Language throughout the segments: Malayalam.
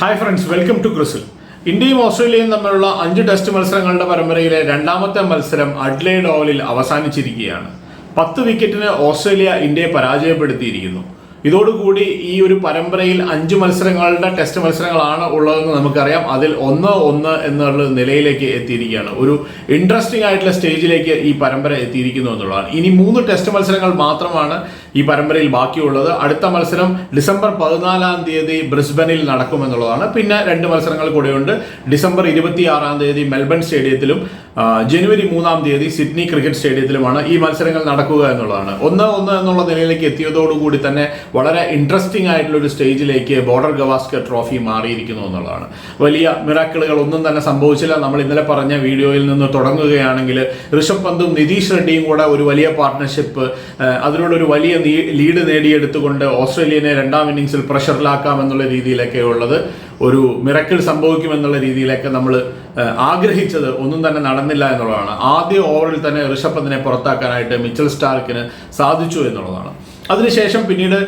ഹായ് ഫ്രണ്ട്സ് വെൽക്കം ടു ക്രിസിൽ ഇന്ത്യയും ഓസ്ട്രേലിയയും തമ്മിലുള്ള അഞ്ച് ടെസ്റ്റ് മത്സരങ്ങളുടെ പരമ്പരയിലെ രണ്ടാമത്തെ മത്സരം അഡ്ലൈഡ് ഓവലിൽ അവസാനിച്ചിരിക്കുകയാണ്. പത്ത് വിക്കറ്റിന് ഓസ്ട്രേലിയ ഇന്ത്യയെ പരാജയപ്പെടുത്തിയിരിക്കുന്നു. ഇതോടുകൂടി ഈ ഒരു പരമ്പരയിൽ അഞ്ച് മത്സരങ്ങളുടെ ടെസ്റ്റ് മത്സരങ്ങളാണ് ഉള്ളതെന്ന് നമുക്കറിയാം. അതിൽ ഒന്ന് ഒന്ന് എന്നുള്ള നിലയിലേക്ക് എത്തിയിരിക്കുകയാണ്. ഒരു ഇൻട്രസ്റ്റിംഗ് ആയിട്ടുള്ള സ്റ്റേജിലേക്ക് ഈ പരമ്പര എത്തിയിരിക്കുന്നു എന്നുള്ളതാണ്. ഇനി മൂന്ന് ടെസ്റ്റ് മത്സരങ്ങൾ മാത്രമാണ് ഈ പരമ്പരയിൽ ബാക്കിയുള്ളത്. അടുത്ത മത്സരം ഡിസംബർ പതിനാലാം തീയതി ബ്രിസ്ബനിൽ നടക്കുമെന്നുള്ളതാണ്. പിന്നെ രണ്ട് മത്സരങ്ങൾ കൂടെയുണ്ട്. ഡിസംബർ ഇരുപത്തി ആറാം തീയതി മെൽബൺ സ്റ്റേഡിയത്തിലും ജനുവരി മൂന്നാം തീയതി സിഡ്നി ക്രിക്കറ്റ് സ്റ്റേഡിയത്തിലുമാണ് ഈ മത്സരങ്ങൾ നടക്കുക എന്നുള്ളതാണ്. ഒന്ന് ഒന്ന് എന്നുള്ള നിലയിലേക്ക് എത്തിയതോടുകൂടി തന്നെ വളരെ ഇൻട്രസ്റ്റിംഗ് ആയിട്ടുള്ള ഒരു സ്റ്റേജിലേക്ക് ബോർഡർ ഗവാസ്കർ ട്രോഫി മാറിയിരിക്കുന്നു എന്നുള്ളതാണ്. വലിയ മിറാക്കിളുകൾ ഒന്നും തന്നെ സംഭവിച്ചില്ല. നമ്മൾ ഇന്നലെ പറഞ്ഞ വീഡിയോയിൽ നിന്ന് തുടങ്ങുകയാണെങ്കിൽ ഋഷഭ് പന്തും നിതീഷ് റെഡ്ഡിയും കൂടെ ഒരു വലിയ പാർട്ട്ണർഷിപ്പ് അതിനോട് ഒരു വലിയ ലീഡ് നേടിയെടുത്തുകൊണ്ട് ഓസ്ട്രേലിയനെ രണ്ടാം ഇന്നിങ്സിൽ പ്രഷറിലാക്കാം എന്നുള്ള രീതിയിലൊക്കെ ഉള്ളത്. ഒരു മിറക്കിൾ സംഭവിക്കുമെന്നുള്ള രീതിയിലൊക്കെ നമ്മൾ ആഗ്രഹിച്ചത് ഒന്നും തന്നെ നടന്നില്ല എന്നുള്ളതാണ്. ആദ്യ ഓവറിൽ തന്നെ ഋഷഭ് പന്തിനെ പുറത്താക്കാനായിട്ട് മിച്ചൽ സ്റ്റാർക്കിന് സാധിച്ചു എന്നുള്ളതാണ്. അതിനുശേഷം പിന്നീട്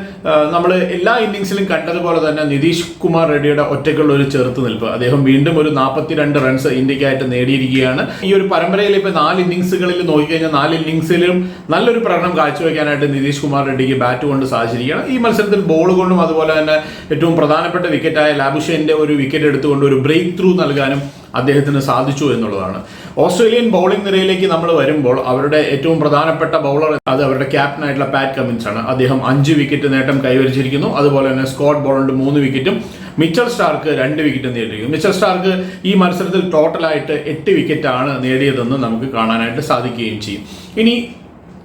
നമ്മൾ എല്ലാ ഇന്നിങ്സിലും കണ്ടതുപോലെ തന്നെ നിതീഷ് കുമാർ റെഡ്ഡിയുടെ ഒറ്റയ്ക്കുള്ള ഒരു ചെറുത്ത് നിൽപ്പ്. അദ്ദേഹം വീണ്ടും ഒരു നാൽപ്പത്തിരണ്ട് റൺസ് ഇന്ത്യക്കായിട്ട് നേടിയിരിക്കുകയാണ്. ഈ ഒരു പരമ്പരയിൽ ഇപ്പോൾ നാല് ഇന്നിങ്സുകളിൽ നോക്കിക്കഴിഞ്ഞാൽ നാല് ഇന്നിങ്സിലും നല്ലൊരു പ്രകടനം കാഴ്ചവെക്കാനായിട്ട് നിതീഷ് കുമാർ റെഡ്ഡിക്ക് ബാറ്റ് കൊണ്ട് സാധിച്ചിരിക്കുകയാണ്. ഈ മത്സരത്തിൽ ബോൾ കൊണ്ടും അതുപോലെ തന്നെ ഏറ്റവും പ്രധാനപ്പെട്ട വിക്കറ്റായ ലാബുഷേന്റെ ഒരു വിക്കറ്റ് എടുത്തുകൊണ്ട് ഒരു ബ്രേക്ക് ത്രൂ നൽകാനും അദ്ദേഹത്തിന് സാധിച്ചു എന്നുള്ളതാണ്. ഓസ്ട്രേലിയൻ ബൗളിംഗ് നിരയിലേക്ക് നമ്മൾ വരുമ്പോൾ അവരുടെ ഏറ്റവും പ്രധാനപ്പെട്ട ബൗളർ അത് അവരുടെ ക്യാപ്റ്റനായിട്ടുള്ള പാറ്റ് കമ്മിൻസ് ആണ്. അദ്ദേഹം അഞ്ച് വിക്കറ്റ് നേട്ടം കൈവരിച്ചിരിക്കുന്നു. അതുപോലെ തന്നെ സ്കോട്ട് ബോളുണ്ട് മൂന്ന് വിക്കറ്റും മിച്ചൽ സ്റ്റാർക്ക് രണ്ട് വിക്കറ്റ് നേടിയിരിക്കുന്നു. മിച്ചൽ സ്റ്റാർക്ക് ഈ മത്സരത്തിൽ ടോട്ടലായിട്ട് എട്ട് വിക്കറ്റാണ് നേടിയതെന്ന് നമുക്ക് കാണാനായിട്ട് സാധിക്കുകയും ചെയ്യും. ഇനി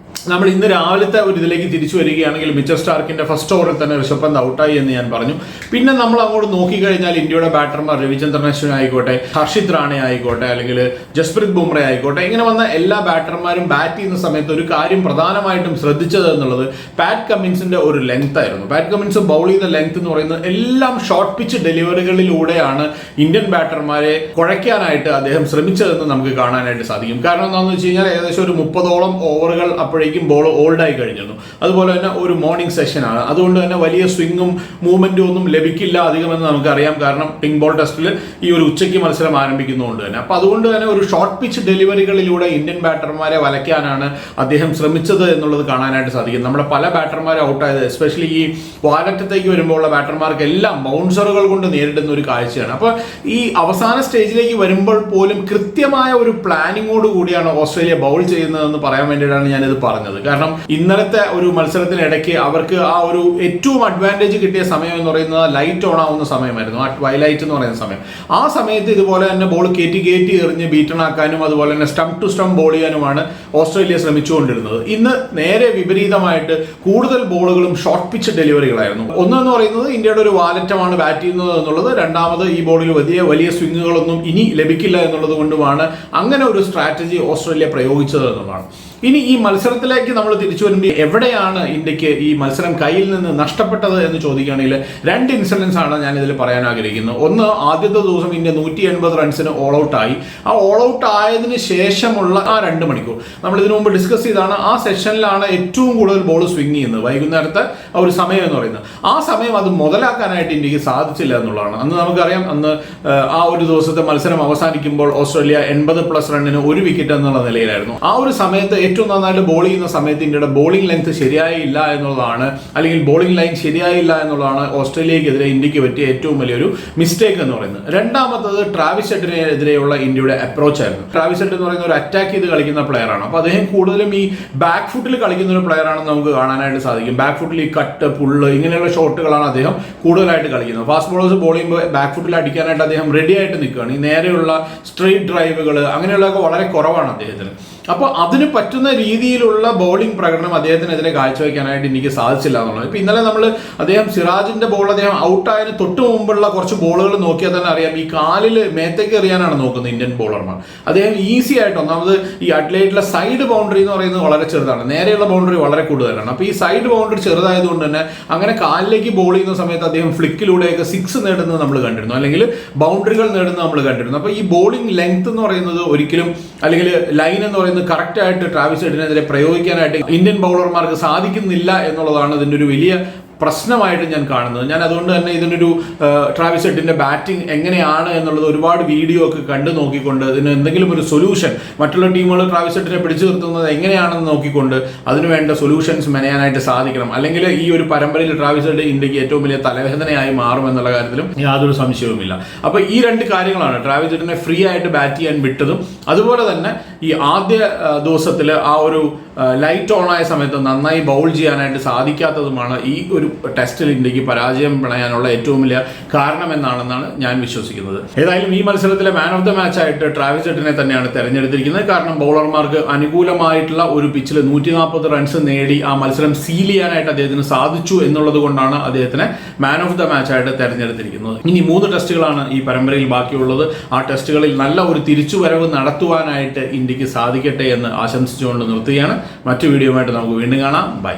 നമ്മൾ ഇന്ന് രാവിലത്തെ ഒരു ഇതിലേക്ക് തിരിച്ചു വരികയാണെങ്കിൽ മിച്ചർ സ്റ്റാർക്കിന്റെ ഫസ്റ്റ് ഓവറിൽ തന്നെ ഋഷഭ് പന്ത് ഔട്ടായി എന്ന് ഞാൻ പറഞ്ഞു. പിന്നെ നമ്മൾ അങ്ങോട്ട് നോക്കിക്കഴിഞ്ഞാൽ ഇന്ത്യയുടെ ബാറ്റർമാർ രവിചന്ദ്രൻ അശ്വിൻ ആയിക്കോട്ടെ ഹർഷിത് റാണെ ആയിക്കോട്ടെ അല്ലെങ്കിൽ ജസ്പ്രീത് ബുംറ ആയിക്കോട്ടെ ഇങ്ങനെ വന്ന എല്ലാ ബാറ്റർമാരും ബാറ്റ് ചെയ്യുന്ന സമയത്ത് ഒരു കാര്യം പ്രധാനമായിട്ടും ശ്രദ്ധിച്ചത് എന്നുള്ളത് പാറ്റ് കമ്മിൻസിന്റെ ഒരു ലെങ്ത് ആയിരുന്നു. പാറ്റ് കമ്മിൻസ് ബൗൾ ചെയ്ത ലെങ്ത് എന്ന് പറയുന്നത് എല്ലാം ഷോർട്ട് പിച്ച് ഡെലിവറികളിലൂടെയാണ് ഇന്ത്യൻ ബാറ്റർമാരെ കുഴയ്ക്കാനായിട്ട് അദ്ദേഹം ശ്രമിച്ചതെന്ന് നമുക്ക് കാണാനായിട്ട് സാധിക്കും. കാരണം എന്താണെന്ന് വെച്ച് കഴിഞ്ഞാൽ ഏകദേശം ഒരു മുപ്പതോളം ഓവറുകൾ അപ്പോഴേക്കും ബോൾ ഓൾഡ് ആയി കഴിഞ്ഞിരുന്നു അതുപോലെ തന്നെ ഒരു മോർണിംഗ് സെഷനാണ് അതുകൊണ്ട് തന്നെ വലിയ സ്വിങ്ങും മൂവ്മെന്റും ഒന്നും ലഭിക്കില്ല അധികമെന്ന് നമുക്കറിയാം. കാരണം പിങ്ക് ബോൾ ടെസ്റ്റിൽ ഈ ഒരു ഉച്ചയ്ക്ക് മത്സരം ആരംഭിക്കുന്നതുകൊണ്ട് തന്നെ. അപ്പോൾ അതുകൊണ്ട് തന്നെ ഒരു ഷോർട്ട് പിച്ച് ഡെലിവറികളിലൂടെ ഇന്ത്യൻ ബാറ്റർമാരെ വലയ്ക്കാനാണ് അദ്ദേഹം ശ്രമിച്ചത് എന്നുള്ളത് കാണാനായിട്ട് സാധിക്കും. നമ്മുടെ പല ബാറ്റർമാരെ ഔട്ടായത് എസ്പെഷ്യലി ഈ വാലറ്റത്തേക്ക് വരുമ്പോഴുള്ള ബാറ്റർമാർക്ക് എല്ലാം ബൗൺസറുകൾ കൊണ്ട് നേരിടുന്ന ഒരു കാഴ്ചയാണ്. അപ്പോൾ ഈ അവസാന സ്റ്റേജിലേക്ക് വരുമ്പോൾ പോലും കൃത്യമായ ഒരു പ്ലാനിങ്ങോട് കൂടിയാണ് ഓസ്ട്രേലിയ ബൗൾ ചെയ്യുന്നതെന്ന് പറയാൻ വേണ്ടിയിട്ടാണ് ഞാനിത് പറഞ്ഞത്. കാരണം ഇന്നലത്തെ ഒരു മത്സരത്തിനിടയ്ക്ക് അവർക്ക് ആ ഒരു ഏറ്റവും അഡ്വാന്റേജ് കിട്ടിയ സമയം എന്ന് പറയുന്നത് ലൈറ്റ് ഓൺ ആവുന്ന സമയമായിരുന്നു. ആ ട്വൈലൈറ്റ് എന്ന് പറയുന്ന സമയം. ആ സമയത്ത് ഇതുപോലെ തന്നെ ബോൾ കയറ്റി കയറ്റി എറിഞ്ഞ് ബീറ്റണാക്കാനും അതുപോലെ തന്നെ സ്റ്റംപ് ടു സ്റ്റംപ് ബോൾ ചെയ്യാനുമാണ് ഓസ്ട്രേലിയ ശ്രമിച്ചുകൊണ്ടിരുന്നത്. ഇന്ന് നേരെ വിപരീതമായിട്ട് കൂടുതൽ ബോളുകളും ഷോർട്ട് പിച്ച് ഡെലിവറികളായിരുന്നു ഒന്നെന്ന് പറയുന്നത് ഇന്ത്യയുടെ ഒരു വാലറ്റമാണ് ബാറ്റ് ചെയ്യുന്നത് എന്നുള്ളത്. രണ്ടാമത് ഈ ബോളിൽ വലിയ വലിയ സ്വിങ്ങുകളൊന്നും ഇനി ലഭിക്കില്ല എന്നുള്ളത് കൊണ്ടുമാണ് അങ്ങനെ ഒരു സ്ട്രാറ്റജി ഓസ്ട്രേലിയ പ്രയോഗിച്ചത് എന്നുള്ളതാണ്. ഇനി ഈ മത്സരത്തിലേക്ക് നമ്മൾ തിരിച്ചു വരുമ്പോൾ എവിടെയാണ് ഇന്ത്യയ്ക്ക് ഈ മത്സരം കയ്യിൽ നിന്ന് നഷ്ടപ്പെട്ടത് എന്ന് ചോദിക്കുകയാണെങ്കിൽ രണ്ട് ഇൻസിഡൻസ് ആണ് ഞാൻ ഇതിൽ പറയാൻ ആഗ്രഹിക്കുന്നത് ഒന്ന് ആദ്യത്തെ ദിവസം ഇന്ത്യ നൂറ്റി എൺപത് റൺസിന് ഓൾ ഔട്ട് ആയി. ആ ഓൾ ഔട്ട് ആയതിന് ശേഷമുള്ള ആ രണ്ട് മണിക്കൂർ. നമ്മൾ ഇതിനു മുമ്പ് ഡിസ്കസ് ചെയ്താണ് ആ സെഷനിലാണ് ഏറ്റവും കൂടുതൽ ബോൾ സ്വിങ് ചെയ്യുന്നത്. വൈകുന്നേരത്തെ ആ ഒരു സമയം എന്ന് പറയുന്നത്. ആ സമയം അത് മുതലാക്കാനായിട്ട് ഇന്ത്യയ്ക്ക് സാധിച്ചില്ല എന്നുള്ളതാണ്. അന്ന് നമുക്കറിയാം അന്ന് ആ ഒരു ദിവസത്തെ മത്സരം അവസാനിക്കുമ്പോൾ ഓസ്ട്രേലിയ എൺപത് പ്ലസ് റണ്ണിന് ഒരു വിക്കറ്റ് എന്നുള്ള നിലയിലായിരുന്നു. ആ ഒരു സമയത്ത് ഏറ്റവും നന്നായിട്ട് ബോൾ ചെയ്യുന്ന സമയത്ത് ഇന്ത്യയുടെ ബോളിംഗ് ലെങ്ത് ശരിയായില്ല എന്നുള്ളതാണ് അല്ലെങ്കിൽ ബോളിംഗ് ലൈൻ ശരിയായില്ല എന്നുള്ളതാണ് ഓസ്ട്രേലിയക്കെതിരെ ഇന്ത്യയ്ക്ക് പറ്റിയ ഏറ്റവും വലിയൊരു മിസ്റ്റേക്ക് എന്ന് പറയുന്നത്. രണ്ടാമത്തത് ട്രാവിസ് ഹെഡിനെതിരെയുള്ള ഇന്ത്യയുടെ അപ്രോച്ച് ആയിരുന്നു. ട്രാവിസ് ഷെഡ് എന്ന് പറയുന്ന ഒരു അറ്റാക്ക് ചെയ്ത് കളിക്കുന്ന പ്ലെയർ ആണ്. അപ്പോൾ അദ്ദേഹം കൂടുതലും ഈ ബാക്ക് ഫുട്ടിൽ കളിക്കുന്ന ഒരു പ്ലെയർ ആണെന്ന് നമുക്ക് കാണാനായിട്ട് സാധിക്കും. ബാക്ക് ഫുട്ടിൽ ഈ കട്ട് പുള്ള് ഇങ്ങനെയുള്ള ഷോട്ടുകളാണ് അദ്ദേഹം കൂടുതലായിട്ട് കളിക്കുന്നത്. ഫാസ്റ്റ് ബോളേഴ്സ് ബോളിംഗ് ബാക്ക് ഫുട്ടിൽ അടിക്കാനായിട്ട് അദ്ദേഹം റെഡി ആയിട്ട് നിൽക്കുകയാണ്. ഈ നേരെയുള്ള സ്ട്രെയിറ്റ് ഡ്രൈവുകൾ അങ്ങനെയുള്ളതൊക്കെ വളരെ കുറവാണ് അദ്ദേഹത്തിന്. അപ്പോൾ അതിന് പറ്റുന്ന രീതിയിലുള്ള ബോളിംഗ് പ്രകടനം അദ്ദേഹത്തിനെതിരെ കാഴ്ചവെക്കാനായിട്ട് എനിക്ക് സാധിച്ചില്ല എന്നുള്ളത്. ഇപ്പൊ ഇന്നലെ നമ്മൾ അദ്ദേഹം സിറാജിന്റെ ബോൾ അദ്ദേഹം ഔട്ടായതിന് തൊട്ട് മുമ്പുള്ള കുറച്ച് ബോളുകൾ നോക്കിയാൽ തന്നെ അറിയാം. ഈ കാലിൽ മേത്തേക്ക് എറിയാനാണ് നോക്കുന്നത് ഇന്ത്യൻ ബോളർമാർ അദ്ദേഹം ഈസി ആയിട്ട് ഒന്നാമത് ഈ അഡ്ലൈറ്റിലെ സൈഡ് ബൗണ്ടറി എന്ന് പറയുന്നത് വളരെ ചെറുതാണ്. നേരെയുള്ള ബൗണ്ടറി വളരെ കൂടുതലാണ്. അപ്പോൾ ഈ സൈഡ് ബൗണ്ടറി ചെറുതായതുകൊണ്ട് തന്നെ അങ്ങനെ കാലിലേക്ക് ബോൾ ചെയ്യുന്ന സമയത്ത് അദ്ദേഹം ഫ്ലിക്കിലൂടെയൊക്കെ സിക്സ് നേടുന്നത് നമ്മൾ കണ്ടിരുന്നു. അല്ലെങ്കിൽ ബൗണ്ടറികൾ നേടുന്നത് നമ്മൾ കണ്ടിരുന്നു. അപ്പോൾ ഈ ബോളിംഗ് ലെങ്ത് എന്ന് പറയുന്നത് ഒരിക്കലും അല്ലെങ്കിൽ ലൈൻ എന്ന് പറയുന്നത് കറക്റ്റ് ആയിട്ട് ട്രാവിസ് ഹെഡിനെതിരെ പ്രയോഗിക്കാനായിട്ട് ഇന്ത്യൻ ബൗളർമാർക്ക് സാധിക്കുന്നില്ല എന്നുള്ളതാണ് ഇതിന്റെ ഒരു വലിയ പ്രശ്നമായിട്ട് ഞാൻ കാണുന്നത്. ഞാൻ അതുകൊണ്ട് തന്നെ ഇതിനൊരു ട്രാവിസ് ഹെഡിന്റെ ബാറ്റിംഗ് എങ്ങനെയാണ് എന്നുള്ളത് ഒരുപാട് വീഡിയോ ഒക്കെ കണ്ടു നോക്കിക്കൊണ്ട് ഇതിന് എന്തെങ്കിലും ഒരു സൊല്യൂഷൻ മറ്റുള്ള ടീമുകൾ ട്രാവിസ് ഹെഡിനെ പിടിച്ചു നിർത്തുന്നത് എങ്ങനെയാണെന്ന് നോക്കിക്കൊണ്ട് അതിന് വേണ്ട സൊല്യൂഷൻസ് മെനയാനായിട്ട് സാധിക്കണം. അല്ലെങ്കിൽ ഈ ഒരു പരമ്പരയിൽ ട്രാവിസ് ഹെഡ് ഇന്ത്യയ്ക്ക് ഏറ്റവും വലിയ തലവേദനയായി മാറും എന്നുള്ള കാര്യത്തിലും യാതൊരു സംശയവുമില്ല. അപ്പോൾ ഈ രണ്ട് കാര്യങ്ങളാണ് ട്രാവിസ് ഹെഡിനെ ഫ്രീ ആയിട്ട് ബാറ്റ് ചെയ്യാൻ വിട്ടതും അതുപോലെ തന്നെ ഈ ആദ്യ ദിവസത്തിൽ ആ ഒരു ലൈറ്റ് ഓൺ ആയ സമയത്ത് നന്നായി ബൗൾ ചെയ്യാനായിട്ട് സാധിക്കാത്തതുമാണ് ഈ ഒരു ടെസ്റ്റിൽ ഇന്ത്യയ്ക്ക് പരാജയം പിണയാനുള്ള ഏറ്റവും വലിയ കാരണമെന്നാണെന്നാണ് ഞാൻ വിശ്വസിക്കുന്നത്. ഏതായാലും ഈ മത്സരത്തിലെ മാൻ ഓഫ് ദ മാച്ച് ആയിട്ട് ട്രാവിസ് ജെട്ടിനെ തന്നെയാണ് തെരഞ്ഞെടുത്തിരിക്കുന്നത്. കാരണം ബൗളർമാർക്ക് അനുകൂലമായിട്ടുള്ള ഒരു പിച്ചിൽ നൂറ്റി നാൽപ്പത് റൺസ് നേടി ആ മത്സരം സീൽ ചെയ്യാനായിട്ട് അദ്ദേഹത്തിന് സാധിച്ചു എന്നുള്ളത് കൊണ്ടാണ് അദ്ദേഹത്തിനെ മാൻ ഓഫ് ദ മാച്ച് ആയിട്ട് തെരഞ്ഞെടുത്തിരിക്കുന്നത്. ഇനി മൂന്ന് ടെസ്റ്റുകളാണ് ഈ പരമ്പരയിൽ ബാക്കിയുള്ളത്. ആ ടെസ്റ്റുകളിൽ നല്ല ഒരു തിരിച്ചുവരവ് നടത്തുവാനായിട്ട് ഇന്ത്യയ്ക്ക് സാധിക്കട്ടെ എന്ന് ആശംസിച്ചുകൊണ്ട് നിർത്തുകയാണ്. മറ്റു വീഡിയോയുമായിട്ട് നമുക്ക് വീണ്ടും കാണാം. ബൈ.